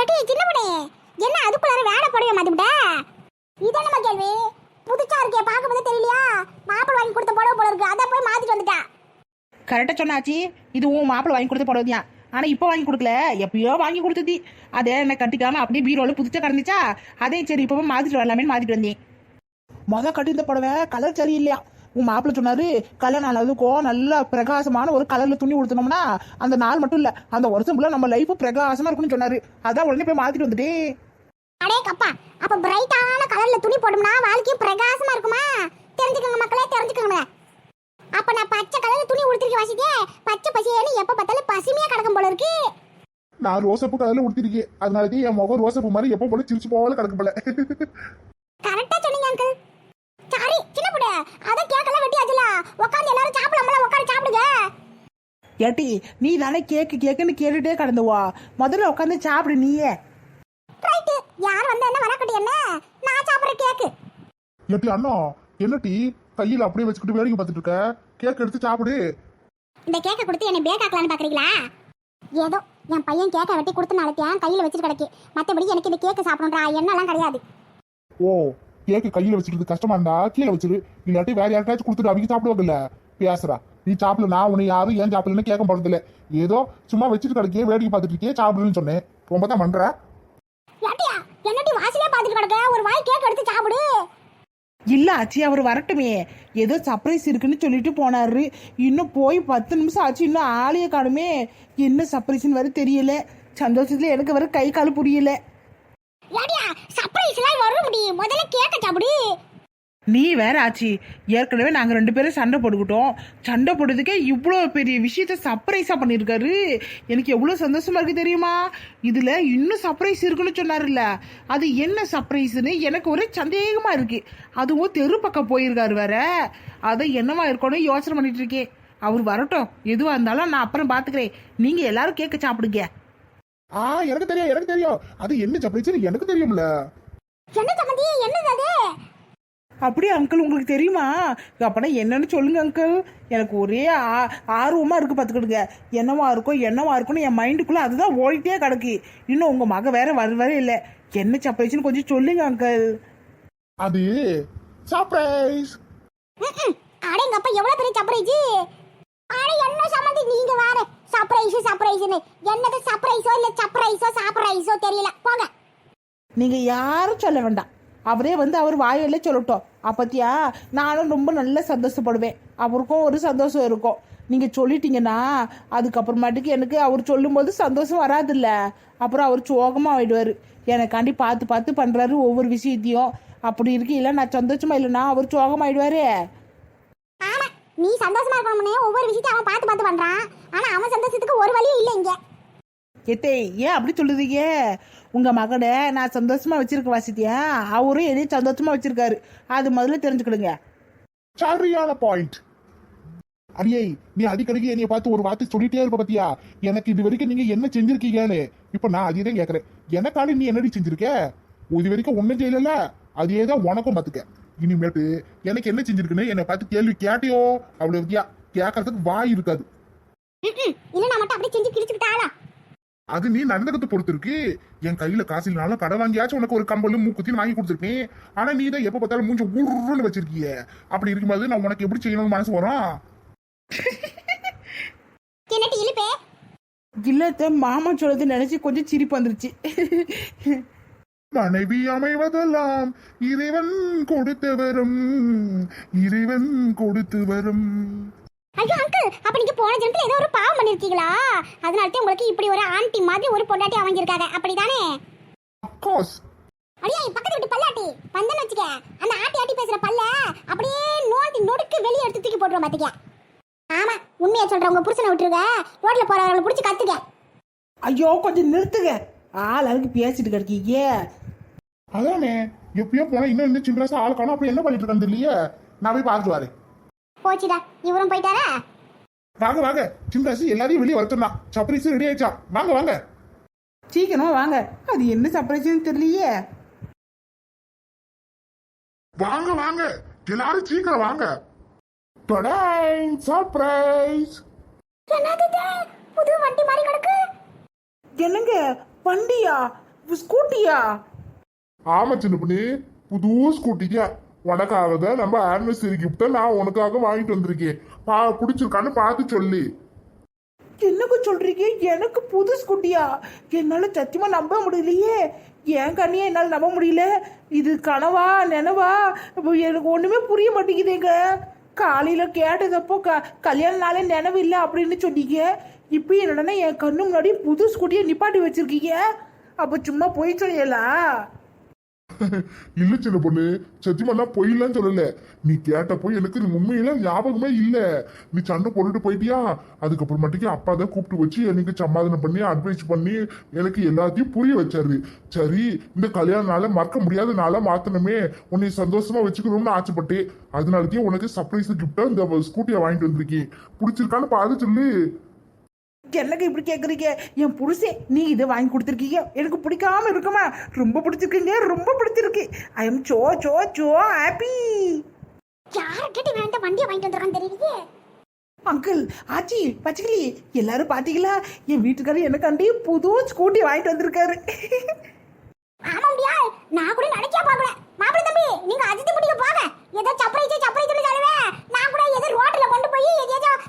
ஏட்டி சின்ன பொண்ணே. என்ன அதுக்குள்ளார வேலை போடவே மாத்திவிட்ட இது என்னம்மா கேள்வி. புதுச்சா இருக்கே பார்க்கும்போது தெரியலையா? மாப்பிள்ளை வாங்கி கொடுத்த புடவை போல இருக்கு. அதை போய் மாத்திட்டு வந்துட்டா. கரெக்டாக சொன்னாச்சு. இது உன் மாப்பிள்ளை வாங்கி கொடுத்த போடுவதியா ஆனால் இப்போ வாங்கி கொடுக்கல. எப்பயோ வாங்கி கொடுத்தது. அதே என்ன கட்டிக்காம அப்படியே பீரோவில் புதுச்சா கிடந்துச்சா அதே சரி இப்போ மாற்றிட்டு வரலாமே மாற்றிட்டு வந்தேன். மொதல் கட்டியிருந்த புடவை கலர் சரியில்லையா? உன் மாப்பிள்ளை சொன்னாரு கல்யாணம் ஆனதுக்கும் நல்ல பிரகாசமான ஒரு கலர்ல துணி கொடுத்தோம்னா அந்த நாள் மட்டும் இல்ல அந்த வருஷம் ஃபுல்லா நம்ம லைஃப் பிரகாசமா இருக்கும்னு சொன்னாரு. அதான் உடனே போய் மாத்திட்டு வந்துட்டேன் அடே கப்பா அப்ப பிரைட்டான கலர்ல துணி போடும்னா வாழ்க்கையும் பிரகாசமா இருக்குமா? தெரிஞ்சுக்கோங்க மக்களே தெரிஞ்சுக்கோங்க. அப்ப நான் பச்சை கலர்ல துணி உடுத்திருக்க வாசிக்கே பச்சை பசியேன்னு எப்ப பார்த்தாலும் பசுமையா கிடக்கும் போல இருக்கு. நான் ரோசப்பு கலர்ல உடுத்திருக்கேன். அதனாலதான் என் முகம் ரோசப்பு மாதிரி எப்போ போல சிரிச்சு போவாலும் கிடக்கு போல. கரெக்டா சொன்னீங்க அங்கிள் சாரி சின்ன பொண்ணு அதான் கேக்கெல்லாம் வெட்டியாச்சுல. உட்காந்து எல்லாரும் சாப்பிடலாம்ல உட்காந்து சாப்பிடுங்க. ஏட்டி நீ தானே கேக்கு கேக்குன்னு கேட்டுட்டே கடந்துவா முதல்ல உட்காந்து சாப்பிடு நீயே. ரைட்டு யார் வந்தா என்ன வரக்கட்டி என்ன? நான் சாப்பிடுற கேக்கு ஏட்டி அண்ணா என்ன டீ கையில அப்படியே வச்சுக்கிட்டு வேடிக்கை பார்த்துட்டு இருக்க? கேக் எடுத்து சாப்பிடு. இந்த கேக்கை கொடுத்து என்னை பேக் ஆக்கலான்னு பாக்குறீங்களா? ஏதோ என் பையன் கேக்கை வெட்டி கொடுத்து நாளைக்கு என் கையில வச்சுட்டு கிடக்கு. மத்தபடி எனக்கு இந்த கேக்கு சாப்பிடணுன்ற எண்ணெல்லாம் கிடையாது. ஓ கேக்கு கையில வச்சுக்கிறது கஷ்டமா இருந்தா கீழே வச்சிரு. இல்லாட்டி வேற யார்ட்டாச்சும் கொடுத்துட்டு அவங்க சாப்பிடுவாங்கல்ல. பேசுறா. நீ சாப்பிடல நான் உன்னை யாரும் ஏன் சாப்பிடலன்னு கேட்க போறது இல்ல ஏதோ சும்மா வச்சுட்டு கிடக்கே வேடிக்கை பார்த்துட்டு இருக்கே சாப்பிடுன்னு சொன்னேன். ரொம்ப தான் பண்ற என்னடி வாசலே பார்த்துட்டு கிடக்க? ஒரு வாய் கேக் எடுத்து சாப்பிடு. இல்ல ஆச்சி அவர் வரட்டுமே. ஏதோ சர்ப்ரைஸ் இருக்குன்னு சொல்லிட்டு போனாரு. இன்னும் போய் பத்து நிமிஷம் ஆச்சு இன்னும் ஆளையே காணுமே. என்ன சர்ப்ரைஸ்னு வர தெரியல. சந்தோஷத்துல எனக்கு வர கை கால் புரியல. முடியும் முதல்ல கேக்க சாப்பிடு. நீ வேற ஆச்சி. ஏற்கனவே நாங்க ரெண்டு பேரும் சண்டை போட்டுக்கிட்டோம். சண்டை போட்டதுக்கே இவ்வளோ பெரிய விஷயத்த சர்ப்ரைஸா பண்ணியிருக்காரு. எனக்கு எவ்வளோ சந்தோஷமா இருக்கு தெரியுமா? இதுல இன்னும் சர்ப்ரைஸ் இருக்குன்னு சொன்னாருல்ல. அது என்ன சர்ப்ரைஸ்னு எனக்கு ஒரே சந்தேகமா இருக்கு. அதுவும் தெரு பக்கம் போயிருக்காரு வேற. அதை என்னவா இருக்கணும் யோசனை பண்ணிட்டு இருக்கேன். அவர் வரட்டும். எதுவா இருந்தாலும் நான் அப்புறம் பாத்துக்கிறேன். நீங்க எல்லாரும் கேக்க சாப்பிடுங்க. ஆ எனக்கு தெரியும் எனக்கு தெரியும். அது என்ன சர்ப்ரைஸ் எனக்கு தெரியும்ல. என்ன சம்மந்தி? என்னது அது? அப்படியே அங்கிள் உங்களுக்கு தெரியுமா? அப்பனா என்னன்னு சொல்லுங்க அங்கிள். எனக்கு ஒரே ஆ- ஆர்வமா இருக்கு பார்த்துக்கிடுங்க. என்னவா இருக்கும் என்னவா இருக்கும்னு என் மைண்டுக்குள்ள அதுதான் ஓடிட்டே கிடக்கு. இன்னும் உங்க மக வேற வரவே இல்லை. என்ன சப்பைச்சுன்னு கொஞ்சம் சொல்லுங்க அங்கிள். அது சர்ப்ரைஸ். அட எங்க அப்பா எவ்வளவு பெரிய சர்ப்ரைஸ் அட என்ன சம்மந்தி? நீங்க வேற. சர்ப்ரைஸ் சர்ப்ரைஸ்னு என்னது சர்ப்ரைஸோ இல்ல சர்ப்ரைஸோ சர்ப்ரைஸோ தெரியல. போங்க. நீங்க யாரும் சொல்ல வேண்டாம். அவரே வந்து அவர் வாயில சொல்லட்டும். அப்பத்தியா நானும் ரொம்ப நல்ல சந்தோஷப்படுவேன். அவருக்கும் ஒரு சந்தோஷம் இருக்கும். நீங்க சொல்லிட்டீங்கன்னா அதுக்கப்புறமாட்டுக்கு எனக்கு அவர் சொல்லும்போது சந்தோஷம் வராதுல்ல. அப்புறம் அவர் சோகமாக ஆயிடுவாரு. எனக்காண்டி பார்த்து பார்த்து பண்றாரு ஒவ்வொரு விஷயத்தையும். அப்படி இருக்கு. இல்லை நான் சந்தோஷமா இல்லைன்னா அவர் சோகமாயிடுவாரு. ஆமா நீ சந்தோஷமா இருக்கணும்னே ஒவ்வொரு விஷயத்தையும் அவன் பார்த்து பார்த்து பண்றான். ஆனா அவன் சந்தோஷத்துக்கு ஒரு வழியும் இல்லை இங்க. எத்தே ஏன் அப்படி சொல்லுதீங்க? உங்க மகனை நான் சந்தோஷமா வச்சிருக்க வாசித்தியா. அவரும் என்னையும் சந்தோஷமா வச்சிருக்காரு. அது முதல்ல தெரிஞ்சுக்கிடுங்க. சரியான பாயிண்ட் அடியே நீ அடிக்கடிக்கு என்னைய பார்த்து ஒரு வார்த்தை சொல்லிட்டே இருப்ப பத்தியா? எனக்கு இது வரைக்கும் நீங்க என்ன செஞ்சிருக்கீங்கன்னு. இப்ப நான் அதே தான் கேக்குறேன். எனக்காண்டி நீ என்னடி செஞ்சிருக்க? இது வரைக்கும் ஒண்ணும் செய்யல அதே தான் உனக்கும் பாத்துக்க. இனிமேட்டு எனக்கு என்ன செஞ்சிருக்குன்னு என்னை பார்த்து கேள்வி கேட்டியோ? அவ்வளவு கேட்கறதுக்கு வாய் இருக்காது. இல்ல நான் மட்டும் அப்படியே செஞ்சு கிழிச்சுக்கிட்டாளா அது நீ நடந்தகத்தை பொறுத்து இருக்கு என் கையில காசு இல்லைனாலும் கடை வாங்கியாச்சும் உனக்கு ஒரு கம்பலும் மூக்குத்தியும் வாங்கி கொடுத்துருப்பேன். ஆனா நீ தான் எப்ப பார்த்தாலும் மூஞ்ச ஊருன்னு வச்சிருக்கிய. அப்படி இருக்கும்போது நான் உனக்கு எப்படி செய்யணும்னு மனசு வரும்? இல்லத்த மாமா சொல்றது நினைச்சு கொஞ்சம் சிரிப்பு வந்துருச்சு. மனைவி அமைவதெல்லாம் இறைவன் கொடுத்து வரும் இறைவன் கொடுத்து வரும். ஐயோ அங்கிள் அப்ப நீங்க போன ஜென்மத்துல ஏதோ ஒரு பாவம் பண்ணிருக்கீங்களா? அதனால தான் உங்களுக்கு இப்படி ஒரு ஆண்டி மாதிரி ஒரு பொண்டாட்டி அமைஞ்சிருக்காங்க. அப்படிதானே? அப்கோர்ஸ் அடியா பக்கத்து வீட்டு பல்லாட்டி. வந்தேன்னு வச்சுக்க அந்த ஆட்டி ஆட்டி பேசுற பல்ல அப்படியே நோண்டி நொடுக்கு வெளியே எடுத்து தூக்கி போட்டுருவோம் பாத்துக்க. ஆமா உண்மையா சொல்ற உங்க புருஷனை விட்டுருங்க. ரோட்ல போறவங்களை புடிச்சு கத்துக்க. ஐயோ கொஞ்சம் நிறுத்துங்க. ஆள் அழகு பேசிட்டு கிடக்கீங்க. அதானே எப்பயோ போனா இன்னும் இந்த சின்ன ஆள் காணும் அப்படி என்ன பண்ணிட்டு இருக்கான்னு தெரியலையே? நான் போய் பார்த்துட்டு வரேன். போச்சுடா. இவரும் போயிட்டாரா? வாங்க வாங்க. சின்ராசு எல்லாரையும் வெளியே வரட்டும்னா சர்ப்ரைஸ் ரெடி ஆயிடுச்சா? வாங்க வாங்க. சீக்கிரமா வாங்க. அது என்ன சர்ப்ரைஸ்னு தெரியலையே. வாங்க வாங்க. எல்லாரும் சீக்கிரம் வாங்க. சர்ப்ரைஸ் என்னது இது? புது வண்டி மாதிரி கிடக்கு. என்னங்க? வண்டியா? ஸ்கூட்டியா? ஆமா சின்ன பண்ணி. புது ஸ்கூட்டிக்கா உனக்காக தான் நம்ம ஆனிவர்சரி கிஃப்ட நான் உனக்காக வாங்கிட்டு வந்திருக்கேன். பா பிடிச்சிருக்கான்னு பார்த்து சொல்லி. என்னங்க சொல்றீங்க? எனக்கு புது ஸ்கூட்டியா என்னால சத்தியமா நம்ப முடியலையே. என் கண்ணியே என்னால் நம்ப முடியல? இது கனவா நினவா? இப்போ எனக்கு ஒண்ணுமே புரிய மாட்டேங்குதுங்க. காலையில கேட்டதப்போ க கல்யாண நாளே நினைவு இல்லை அப்படின்னு சொன்னீங்க. இப்போ என்னடனா என் கண்ணு முன்னாடி புது ஸ்கூட்டியை நிப்பாட்டி வச்சிருக்கீங்க? அப்போ சும்மா போய் சொல்லலா இல்ல சின்ன பொண்ணு சத்தியமெல்லாம் நான் பொய்லாம் சொல்லல. நீ கேட்டப்போ எனக்கு உண்மையெல்லாம் ஞாபகமே இல்ல. நீ சண்டை போட்டுட்டு போயிட்டியா? அதுக்கப்புறமேட்டுக்கு அப்பா தான் கூப்பிட்டு வச்சு எனக்கு சமாதானம் பண்ணி அட்வைஸ் பண்ணி எனக்கு எல்லாத்தையும் புரிய வச்சாரு. சரி இந்த கல்யாண நாளை மறக்க முடியாத நாளா மாத்தணுமே. உன்னை சந்தோஷமா வச்சுக்கணும்னு ஆசைப்பட்டேன். அதனாலதான் உனக்கு சர்ப்ரைஸ் கிஃப்டா இந்த ஸ்கூட்டியை வாங்கிட்டு வந்திருக்கேன். பிடிச்சிருக்கான்னு பார்த்து சொல்லு. என்னங்க இப்படி கேட்குறீங்க என் புருஷன் நீ இதை வாங்கி கொடுத்துருக்கீங்க. எனக்கு பிடிக்காம இருக்குமா? ரொம்ப பிடிச்சிருக்கீங்க ரொம்ப பிடிச்சிருக்கு. I am so so so happy யாரை கேட்டு இவன் இந்த வண்டியை வாங்கிட்டு வந்திருக்கான்னு தெரியலையே. அங்கிள் ஆச்சி பச்சைக்கிளி எல்லாரும் பாத்தீங்களா? என் வீட்டுக்காரர் எனக்காண்டி புது ஸ்கூட்டி வாங்கிட்டு வந்திருக்காரு. ஆமா முடியா நான் கூட நினைக்கா பாக்கல மாப்பிள்ளை தம்பி நீங்க அஜித் குட்டிக்கு போங்க. ஏதோ சப்பரைச்சு சப்பரைச்சுன்னு சொல்லுவேன். நான் கூட ஏதோ ரோட்ல கொண்டு போய்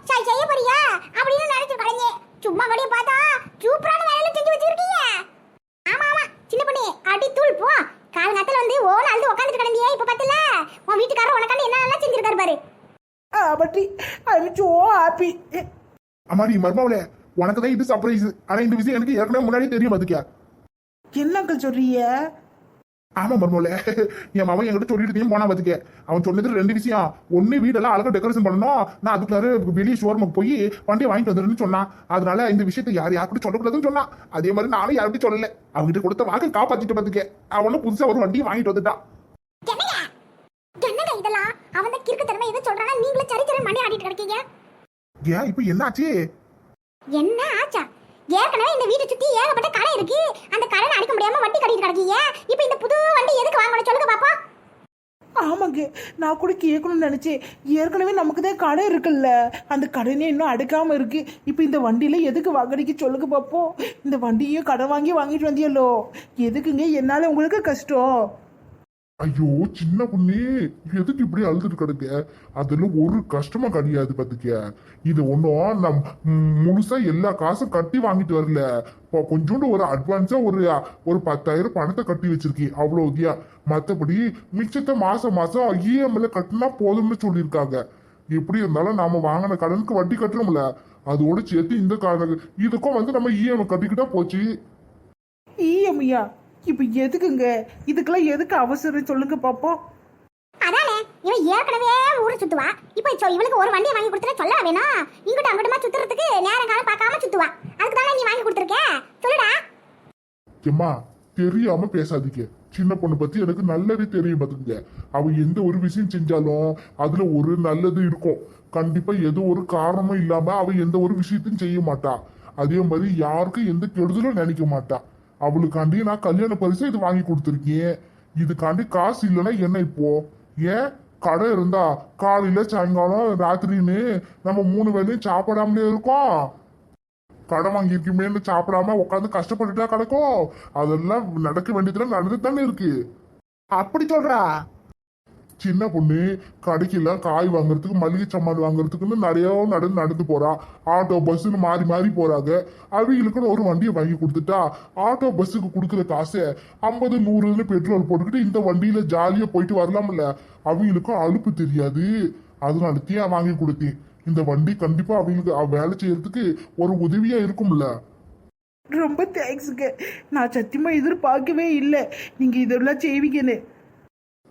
செய்- செய்ய போறியா? அப்படின்னு நினைச்சு கிடங்க சும்மா கடையை பார்த்தா சூப்பரான வேலையில செஞ்சு வச்சிருக்கீங்க. ஆமா ஆமா. சின்ன பண்ணி அடி தூள் போ. காலங்கத்துல வந்து ஓன அழுது உட்காந்துட்டு கிடந்தியே இப்ப பத்தல? உன் வீட்டுக்காரர் உனக்காண்டி என்னெல்லாம் செஞ்சிருக்காரு பாரு. பட்டி. ஐ எம் சோ ஹாப்பி அம்மாடி மர்மாவில உனக்கு தான் இது சர்ப்ரைஸ் ஆனா இந்த விஷயம் எனக்கு ஏற்கனவே முன்னாடியே தெரியும் அதுக்கா என்ன அங்கிள் சொல்றீங்க? ஆமா மர்மோல என் மகன் என்கிட்ட சொல்லிட்டு போனா பாத்துக்க. அவன் சொன்னது ரெண்டு விஷயம். ஒண்ணு வீடெல்லாம் அழகா டெக்கரேஷன் பண்ணணும். நான் அதுக்குள்ளார வெளியே ஷோரூமுக்கு போய் வண்டியை வாங்கிட்டு வந்துருன்னு சொன்னான். அதனால இந்த விஷயத்தை யார் யாருக்கிட்ட சொல்லக்கூடாதுன்னு சொன்னான். அதே மாதிரி நானும் யார்கிட்டயும் சொல்லல. அவன்கிட்ட கொடுத்த வாக்கு காப்பாத்திட்டு பாத்துக்க. அவனும் புதுசா ஒரு வண்டியை வாங்கிட்டு வந்துட்டான். என்னங்க? இதெல்லாம்? அவன் தான் கிறுக்கு திறமை எதை சொல்றானா? நீங்களே சரி சரி மணி ஆடிட்டு ஏன்? இப்ப என்னாச்சு என்ன ஆச்சா? ஏற்கனவே இந்த வீட்டை சுத்தி ஏகப்பட்ட கடை இருக்கு. அந்த கடனை அடிக்க முடியாம வட்டி கட்டிட்டு கிடக்கீங்க. இப்போ இந்த புது வண்டி எதுக்கு வாங்கணும் சொல்லுங்க பாப்பா. ஆமாங்க நான் கூட கேட்கணும்னு நினைச்சேன். ஏற்கனவே நமக்கு தான் கடை இருக்குல்ல. அந்த கடனே இன்னும் அடுக்காமல் இருக்கு. இப்போ இந்த வண்டியில எதுக்கு வாங்கடிக்க சொல்லுங்க பாப்போம். இந்த வண்டியும் கடன் வாங்கி வாங்கிட்டு வந்தியல்லோ. எதுக்குங்க? என்னால உங்களுக்கு கஷ்டம். ஐயோ சின்ன பொண்ணு எதுக்கு இப்படி அழுதுட்டு கிடக்க? அதெல்லாம் ஒரு கஷ்டமா கிடையாது பாத்துக்க. இது ஒன்றும் நம் முழுசா எல்லா காசும் கட்டி வாங்கிட்டு வரல. இப்போ கொஞ்சோண்டு ஒரு அட்வான்ஸா ஒரு ஒரு பத்தாயிரம் பணத்தை கட்டி வச்சிருக்கேன். அவ்வளவுதியா மற்றபடி மிச்சத்தை மாசம் மாசம் இஎம்ஐல கட்டினா போதும்னு சொல்லியிருக்காங்க. எப்படி இருந்தாலும் நாம வாங்கின கடனுக்கு வட்டி கட்டுறோம்ல அதோட சேர்த்து இந்த காரணம் இதுக்கும் வந்து நம்ம இஎம்ஐ கட்டிக்கிட்டா போச்சு. இஎம்ஐயா இப்போ எதுக்குங்க? இதுக்கெல்லாம் எதுக்கு அவசரம்? சொல்லுங்க பாப்போம். அதானே இவன் ஏற்கனவே ஊரை சுத்துவா. இப்போ சொ- இவளுக்கு ஒரு வண்டியை வாங்கி கொடுத்துட சொல்ல வேணும் இங்கிட்ட அங்கிட்டமா சுத்துறதுக்கு நேரம் காலம் பார்க்காம சுத்துவா. அதுக்கு தானே நீ வாங்கி கொடுத்துருக்க? சொல்லுடா. எம்மா தெரியாம பேசாதீங்க. சின்ன பொண்ணு பத்தி எனக்கு நல்லதே தெரியும் பாத்துங்க அவ எந்த ஒரு விஷயம் செஞ்சாலும் அதுல ஒரு நல்லது இருக்கும். கண்டிப்பா ஏதோ ஒரு காரணமும் இல்லாம அவ எந்த ஒரு விஷயத்தையும் செய்ய மாட்டா. அதே மாதிரி யாருக்கும் எந்த கெடுதலும் நினைக்க மாட்டா. அவளுக்காண்டி நான் கல்யாண பரிசு இது வாங்கி கொடுத்துருக்கேன். இதுக்காண்டி காசு இல்லைன்னா என்ன இப்போ? ஏன்? கடை இருந்தா காலையில சாயங்காலம் ராத்திரின்னு நம்ம மூணு வேலையும் சாப்பிடாமலே இருக்கோம். கடன் வாங்கியிருக்குமேன்னு சாப்பிடாம உட்காந்து கஷ்டப்பட்டுட்டா கிடக்கும் அதெல்லாம் நடக்க வேண்டியதுல நடந்து தானே இருக்கு. அப்படி சொல்றா? சின்ன பொண்ணு கடைக்கெல்லாம் காய் வாங்குறதுக்கு மளிகை சாமான் வாங்குறதுக்குன்னு நிறைய நடந்து நடந்து போறா. ஆட்டோ பஸ்ஸுன்னு மாறி மாறி போறாங்க. அவங்களுக்குன்னு ஒரு வண்டியை வாங்கி கொடுத்துட்டா. ஆட்டோ பஸ்ஸுக்கு கொடுக்குற காசை ஐம்பது நூறுன்னு பெட்ரோல் போட்டுக்கிட்டு இந்த வண்டியில ஜாலியா போயிட்டு வரலாம்ல. அவங்களுக்கும் அலுப்பு தெரியாது. அதனால தான் வாங்கி கொடுத்தேன். இந்த வண்டி கண்டிப்பா அவங்களுக்கு வேலை செய்யறதுக்கு ஒரு உதவியா இருக்கும்ல. ரொம்ப தேங்க்ஸுங்க நான் சத்தியமா எதிர்பார்க்கவே இல்லை. நீங்க இதெல்லாம் செய்வீங்கன்னு.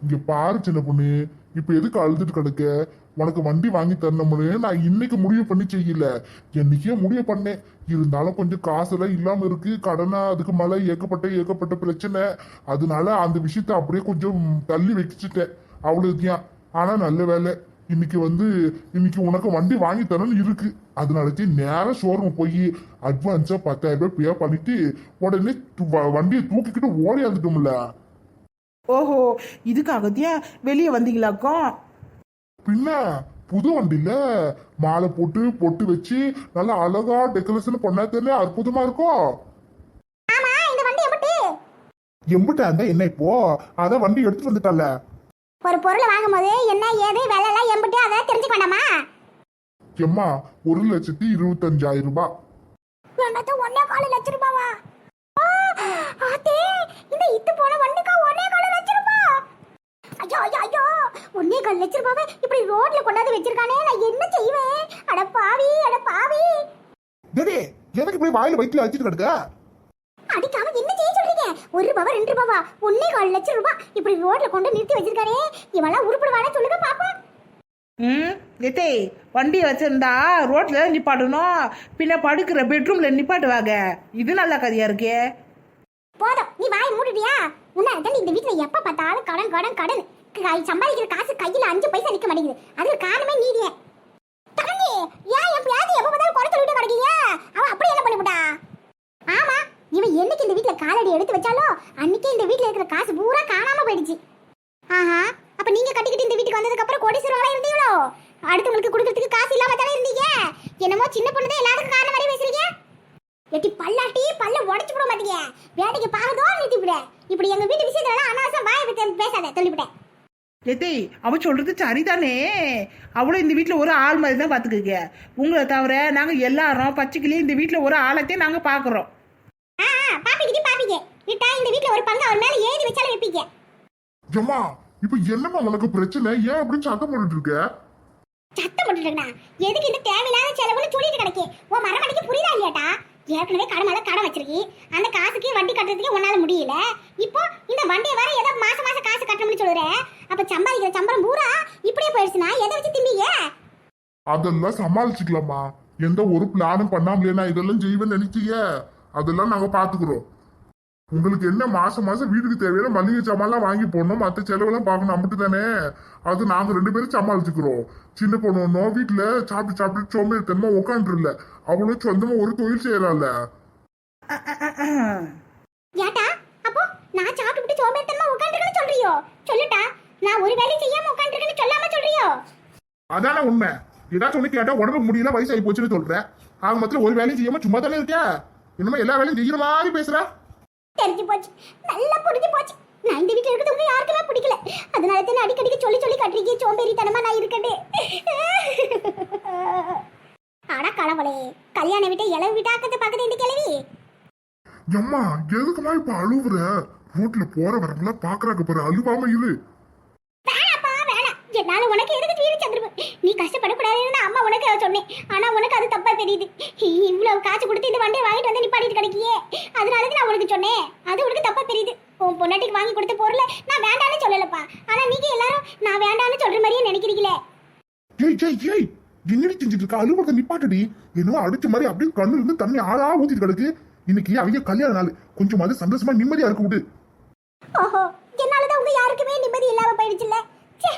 இங்க பாரு சின்ன பொண்ணு இப்ப எதுக்கு அழுதுட்டு கிடக்க? உனக்கு வண்டி வாங்கி தரணும்னு நான் இன்னைக்கு முடிவு பண்ணி செய்யல. என்னைக்கே முடிவு பண்ணேன். இருந்தாலும் கொஞ்சம் காசெல்லாம் இல்லாம இருக்கு. கடனா அதுக்கு மேல ஏகப்பட்ட ஏகப்பட்ட பிரச்சனை. அதனால அந்த விஷயத்த அப்படியே கொஞ்சம் தள்ளி வச்சுட்டேன். அவ்வளவுதான். ஆனா நல்ல வேலை. இன்னைக்கு வந்து இன்னைக்கு உனக்கு வண்டி வாங்கி தரணும்னு இருக்கு. அதனாலச்சு நேரம் ஷோரூம் போய் அட்வான்ஸா பத்தாயிரம் ரூபாய் பே பண்ணிட்டு உடனே வ- வண்டியை தூக்கிக்கிட்டு ஓடி வந்துட்டோம்ல. ஓஹோ இதுக்காகத்தியா வெளியே வந்தீங்களாக்கும் பின்ன புது வண்டியில மாலை போட்டு பொட்டு வச்சு நல்லா அழகா டெக்கரேஷன் பண்ணா தானே அற்புதமா இருக்கும் ஆமா இந்த வண்டி எப்படி எம்பிட்டா இருந்தா என்ன இப்போ? அதான் வண்டி எடுத்துட்டு வந்துட்டால? ஒரு பொருள் வாங்கும்போது என்ன ஏது விலை எல்லாம் எம்பிட்டு அதை தெரிஞ்சுக்க வேண்டாமா? எம்மா ஒரு லட்சத்தி இருபத்தஞ்சாயிரம் ரூபாய். ஒன்னே கால லட்ச ரூபாவா ஆ, ஆத்தே இந்த இத்து போன வண்டிக்கா ஒன்னே கால லட்ச ரூபா ஐயோ ஐயோ ஐயோ ஒன்னே கால் லட்ச ரூபாவை இப்படி ரோட்ல கொண்டாந்து வச்சிருக்கானே நான் என்ன செய்வேன்? அட பாவி அட பாவி. டேடி எனக்கு இப்படி வாயில வயிற்றுல வச்சுட்டு கிடக்க? அடிக்காம என்ன செய்ய சொல்றீங்க? ஒரு ரூபாவா ரெண்டு ரூபாவா? ஒன்னே கால் லட்சம் ரூபாய் இப்படி ரோட்ல கொண்டு நிறுத்தி வச்சிருக்கானே. இவெல்லாம் உருப்படுவானே சொல்லுங்க பாப்போம் ம் எத்தே வண்டி வச்சிருந்தா ரோட்ல நிப்பாட்டணும். பின்ன படுக்கிற பெட்ரூம்ல நிப்பாட்டுவாங்க. இது நல்ல கதையா இருக்கே. போதும் நீ வாய் மூடிட்டியா? உன்னால தான் இந்த வீட்ல எப்ப பார்த்தாலும் கடன் கடன் கடன். சம்பாதிக்கிற காசு கையில அஞ்சு பைசா நிக்க மாட்டேங்குது. அதுக்கு காரணமே நீதியே தங்கி ஏன் எப்பயாவது எப்ப பார்த்தாலும் குறை சொல்லிட்டு கிடைக்கீங்க? அவன் அப்படி என்ன பண்ணிவிட்டா? ஆமா இவன் என்னைக்கு இந்த வீட்டில் காலடி எடுத்து வச்சாலோ அன்னைக்கே இந்த வீட்டில் இருக்கிற காசு பூரா காணாம போயிடுச்சு. ஆஹா அப்ப நீங்க கட்டிக்கிட்டு இந்த வீட்டுக்கு வந்ததுக்கு அப்புறம் கோடீஸ்வரங்களா இருந்தீங்களோ? அடுத்தவங்களுக்கு கொடுக்கறதுக்கு காசு இல்லாம தானே இருந்தீங்க? என்னமோ சின்ன பொண்ணு தான் எல்லாருக்கும் காரணம் மாதிரி பேசுறீங்க? எட்டி பல்லாட்டி பல்ல உடைச்சு போட மாட்டீங்க. வேலைக்கு பாருதோ நிறுத்தி விட இப்படி எங்க வீட்டு விஷயத்துல அனாவசம் வாய் பேசாத சொல்லிவிட்டேன் எத்தே அவ சொல்றது சரிதானே? அவளும் இந்த வீட்டில் ஒரு ஆள் மாதிரி தான் பார்த்துக்குங்க உங்களை தவிர நாங்கள் எல்லாரும் பச்சைக்கிளியே இந்த வீட்டில் ஒரு ஆளத்தையும் நாங்கள் பார்க்குறோம் பாப்பிக்கிட்டு பாப்பிங்க விட்டா இந்த வீட்ல ஒரு பங்கு அவர் மேல ஏறி வச்சாலும் வைப்பீங்க. இப்ப என்னம்மா உனக்கு பிரச்சனை? ஏன் அப்படி சத்தம் போட்டுட்டு இருக்க சத்தம் போட்டுட்டா எதுக்கு இந்த தேவையில்லாத செலவுன்னு சொல்லிட்டு கிடைக்கு. உன் மரமடிக்கு புரியுதா இல்லையாட்டா ஏற்கனவே கடன் மேல கடன் வச்சிருக்கி. அந்த காசுக்கு வட்டி கட்டுறதுக்கே உன்னால முடியல. இப்போ இந்த வண்டியை வேற ஏதோ மாசம் மாசம் காசு கட்டணும்னு சொல்லுறேன் அப்ப சம்பாதிக்கிற சம்பளம் பூரா இப்படியே போயிடுச்சுன்னா எதை வச்சு திம்பிங்க அதெல்லாம் சமாளிச்சுக்கலாமா? எந்த ஒரு பிளானும் பண்ணாமலே நான் இதெல்லாம் செய்வேன்னு நினைச்சீங்க அதெல்லாம் நாங்க பாத்துக்கிறோம். உங்களுக்கு என்ன மாசம் மாசம் வீட்டுக்கு தேவையான மளிகை சாமான்லாம் வாங்கி போடணும் மற்ற செலவெல்லாம் பார்க்கணும் அம்பிட்டு தானே அது நாங்க ரெண்டு பேரும் சமாளிச்சுக்கிறோம். சின்ன பொண்ணு ஒன்றும் வீட்டுல சாப்பிட்டு சாப்பிட்டு சோம்பேறித்தனமா உட்காந்துருல அவளும் சொந்தமா ஒரு தொழில் செய்யறாள் ஏட்டா அப்போ நான் சாப்பிட்டு சோம்பேறித்தனமா உட்காந்துருக்கேன்னு சொல்றியோ? சொல்லுட்டா நான் ஒரு வேலையும் செய்யாம உட்காந்துருக்கேன்னு சொல்லாம சொல்றியோ? அதானே உண்மை. ஏதாச்சும் ஒண்ணு கேட்டா உடம்புக்கு முடியல வயசாகி போச்சுன்னு சொல்றேன் ஆக மொத்தம் ஒரு வேலையும் செய்யாம சும்மா தானே இருக்க? இனிமே எல்லா வேலையும் செய்யற மாதிரி பேசுற. தெரிஞ்சு போச்சு. நல்லா புரிஞ்சு போச்சு. நான் இந்த வீட்டுல இருக்கிறது உங்க யாருக்குமே பிடிக்கல. அதனால தான் அடிக்கடிக்கு சொல்லி சொல்லி கட்டுறீங்க சோம்பேறித்தனமா நான் இருக்கட்டே அட கடவுளே கல்யாண வீட்டை இளவு வீட்டாக்கத்தை பார்க்குது இந்த கிழவி. எம்மா எதுக்குமா இப்ப அழுவுற? ரோட்ல போற வரவங்கள பாக்குறாங்க பாரு அழுவாம இரு. வேணாப்பா வேணாம். என்னால உனக்கு எதுக்கு நீ கஷ்டப்படக்கூடாதுன்னு அம்மா உனக்கு சொன்னேன். ஆனா உனக்கு அது தப்பா தெரியுது. இவ்வளவு காசு கொடுத்து இந்த வண்டியை வாங்கிட்டு வந்து நிப்பாட்டிட்டு கிடைக்கியே. அதனால தான் நான் உனக்கு சொன்னேன். அது உனக்கு தப்பா தெரியுது. உன் பொண்டாட்டிக்கு வாங்கி கொடுத்த பொருளை நான் வேண்டாம்னு சொல்லலப்பா. ஆனா நீங்க எல்லாரும் நான் வேண்டாம்னு சொல்ற மாதிரியே நினைக்கிறீங்களே. ஏய் ஏய் ஏய் என்னடி செஞ்சுட்டு இருக்க அழுவத நிப்பாட்டடி. என்னவோ அடிச்ச மாதிரி அப்படியே கண்ணுல இருந்து தண்ணி ஆறா ஊத்திட்டு கிடக்கு. இன்னைக்கு அவங்க கல்யாண நாள். கொஞ்சமாவது சந்தோஷமா நிம்மதியா இருக்க விடு ஓஹோ என்னாலதான் உங்க யாருக்குமே நிம்மதி இல்லாம போயிடுச்சுல்ல ச்சே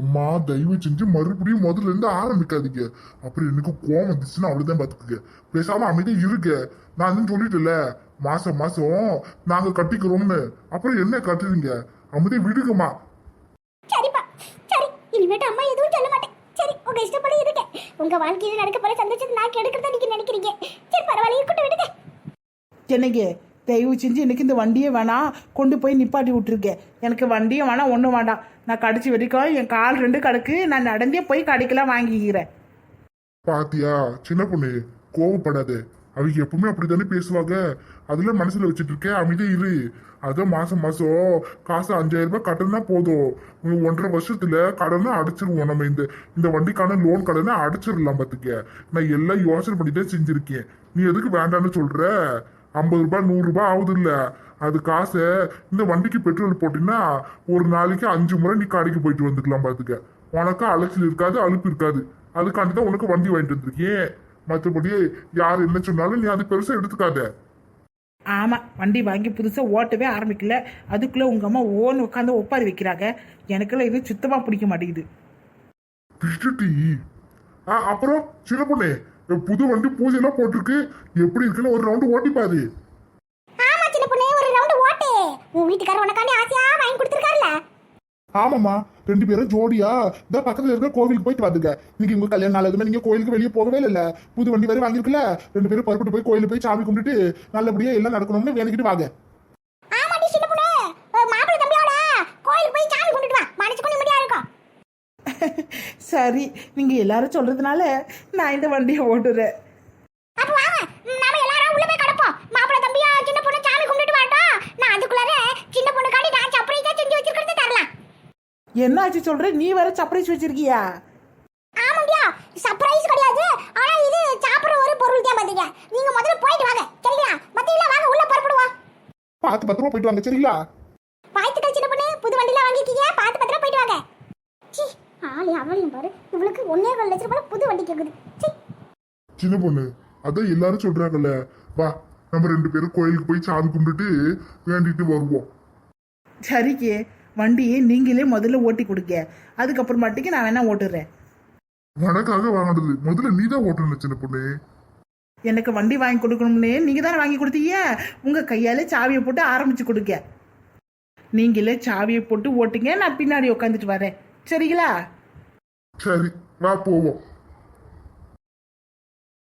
எம்மா தயவு செஞ்சு மறுபடியும் முதல்ல இருந்து ஆரம்பிக்காதீங்க. அப்புறம் எனக்கு கோவம் வந்துச்சுன்னா அவ்வளவுதான் பாத்துக்கங்க. பேசாம அமைதியா இருக்க நான் தான் சொல்லிட்டேன்ல. மாசம் மாசம் நாங்க கட்டிக்கிறோம்னு. அப்புறம் என்ன கட்டுறீங்க? அமைதியா விடுங்கம்மா. சரிப்பா. சரி இனிமேட்டு அம்மா எதுவும் சொல்ல மாட்டேன். சரி உங்க இஷ்டப்படி இருக்கேன் உங்க வாழ்க்கையில நடக்க போற சந்தோஷத்தை நான் கெடுக்கிறதா நீங்க நினைக்கிறீங்க. சரி பரவாயில்ல இருக்கட்டும் விடுங்க. என்னங்க தயவு செஞ்சு எனக்கு இந்த வண்டியே வேணாம் கொண்டு போய் நிப்பாட்டி விட்டுருக்கேன் எனக்கு வண்டியும் வேணாம் ஒன்றும் வேண்டாம் நான் கடிச்சு வரைக்கும் என் கால் ரெண்டு கடுக்கு. நான் நடந்தே போய் கடைக்கெல்லாம் வாங்கிக்கிறேன். பாத்தியா? சின்ன பொண்ணு கோவப்படாது. அவங்க எப்பவுமே அப்படித்தானே பேசுவாங்க. அதுல மனசுல வச்சுட்டு இருக்கேன் அமைதியே இரு. அதான் மாசம் மாசம் காசு அஞ்சாயிரம் ரூபாய் கட்டணா போதும். ஒன்றரை வருஷத்துல கடனை அடைச்சிருவோம் நம்ம இந்த இந்த வண்டிக்கான லோன் கடனை அடைச்சிடலாம் பாத்துக்க. நான் எல்லாம் யோசனை பண்ணி செஞ்சிருக்கேன். நீ எதுக்கு வேண்டாம்னு சொல்ற? ஐம்பது ரூபாய் நூறு ரூபாய் ஆகுது இல்ல அது காசை இந்த வண்டிக்கு பெட்ரோல் போட்டீங்கன்னா ஒரு நாளைக்கு அஞ்சு முறை நீ கடைக்கு போயிட்டு வந்துக்கலாம் பாத்துக்க. உனக்கு அலைச்சல் இருக்காது அலுப்பு இருக்காது. அதுக்காண்டி தான் உனக்கு வண்டி வாங்கிட்டு வந்திருக்கேன். மற்றபடி யார் என்ன சொன்னாலும் நீ அது பெருசா எடுத்துக்காத. ஆமாம் வண்டி வாங்கி புதுசாக ஓட்டவே ஆரம்பிக்கல. அதுக்குள்ளே உங்கள் அம்மா ஓன்னு உட்காந்து ஒப்பாரி வைக்கிறாங்க. எனக்கெல்லாம் இது சுத்தமாக பிடிக்க மாட்டேங்குது. ஆ அப்புறம் சின்ன பொண்ணு புது வண்டி பூஜை எல்லாம் போட்டிருக்கு. எப்படி இருக்குன்னு ஒரு ரவுண்டு ஓட்டி பாரு ஆமா சின்ன பொண்ணே ஒரு ரவுண்ட் ஓட்டு. உன் வீட்டுக்காரர் உனக்காண்டி ஆசையா வாங்கி கொடுத்துருக்காருல ஆமாம்மா ரெண்டு பேரும் ஜோடியா. இந்த பக்கத்துல இருக்கிற கோவிலுக்கு போயிட்டு வந்துங்க இன்னைக்கு உங்க கல்யாணம் நாள் எதுவுமே நீங்க கோயிலுக்கு வெளியே போகவே இல்ல புது வண்டி வேற வாங்கிருக்கல ரெண்டு பேரும் புறப்பட்டு போய் கோயிலுக்கு போய் சாமி கும்பிட்டுட்டு நல்லபடியா எல்லாம் நடக்கணும்னு வேண்டிக்கிட்டு வாங்க. சரி நீங்க எல்லாரும் சொல்றதுனால நான் இந்த வண்டியை ஓட்டுறேன். அப்ப வாங்க நாம எல்லாரும் உள்ள போய் கிடப்போம். மாப்பிள்ளை தம்பியா சின்ன பொண்ணு சாமி கும்பிட்டுட்டு வரட்டும் நான் அதுக்குள்ளார சின்ன பொண்ணுக்காண்டி நான் சர்ப்ரைஸா செஞ்சு வச்சிருக்கிறது தரலாம். என்ன ஆச்சு சொல்ற? நீ வேற சர்ப்ரைஸ் வச்சிருக்கியா? ஆமாண்டியா சர்ப்ரைஸ் கிடையாது. ஆனா இது சாப்பிடுற ஒரு பொருள் தான் பாத்தீங்க. நீங்க முதல்ல போயிட்டு வாங்க. சரிங்களா? மத்தியில வாங்க உள்ள புறப்படுவோம். பார்த்து பத்திரமா போயிட்டு வாங்க சரிங்களா வாழ்த்துக்கள் சின்ன பொண்ணு புது வண்டில வாங்கிருக்கீங்க பார்த்து பத்திரமா போயிட்டு வாங்க சி ஆளே அவளையும் பாரு. இவளுக்கு ஒன்னே கால் லட்சம் ரூபாய் புது வண்டி கேக்குது. சின்ன பொண்ணு அதான் எல்லாரும் சொல்றாங்கல்ல. வா நம்ம ரெண்டு பேரும் கோயிலுக்கு போய் சாமி கும்பிட்டுட்டு வேண்டிட்டு வருவோம். சரிக்கே வண்டியை நீங்களே முதல்ல ஓட்டி கொடுக்க அதுக்கப்புறமாட்டிக்கு நான் வேணா ஓட்டுறேன். உனக்காக வாங்கினது. முதல்ல நீ தான் ஓட்டணும் சின்ன பொண்ணு. எனக்கு வண்டி வாங்கி கொடுக்கணும்னு நீங்க தானே வாங்கி கொடுத்தீங்க? உங்க கையால சாவியை போட்டு ஆரம்பிச்சு கொடுக்க நீங்களே சாவியை போட்டு ஓட்டுங்க. நான் பின்னாடி உட்காந்துட்டு வரேன். சரிங்களா? சரி வா போவோம்